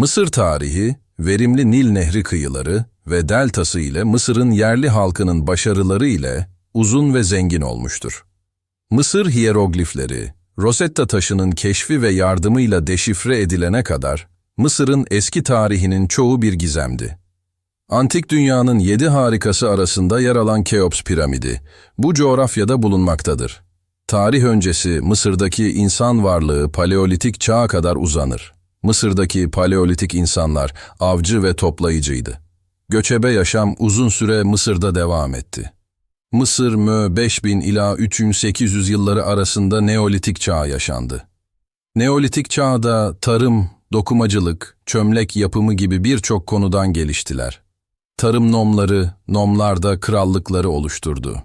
Mısır tarihi, verimli Nil Nehri kıyıları ve deltası ile Mısır'ın yerli halkının başarıları ile uzun ve zengin olmuştur. Mısır hiyeroglifleri, Rosetta taşının keşfi ve yardımıyla deşifre edilene kadar Mısır'ın eski tarihinin çoğu bir gizemdi. Antik dünyanın yedi harikası arasında yer alan Keops piramidi, bu coğrafyada bulunmaktadır. Tarih öncesi Mısır'daki insan varlığı Paleolitik çağa kadar uzanır. Mısır'daki Paleolitik insanlar avcı ve toplayıcıydı. Göçebe yaşam uzun süre Mısır'da devam etti. Mısır mö 5000 ila 3800 yılları arasında Neolitik çağ yaşandı. Neolitik çağda tarım, dokumacılık, çömlek yapımı gibi birçok konudan geliştiler. Tarım nomları, nomlar da krallıkları oluşturdu.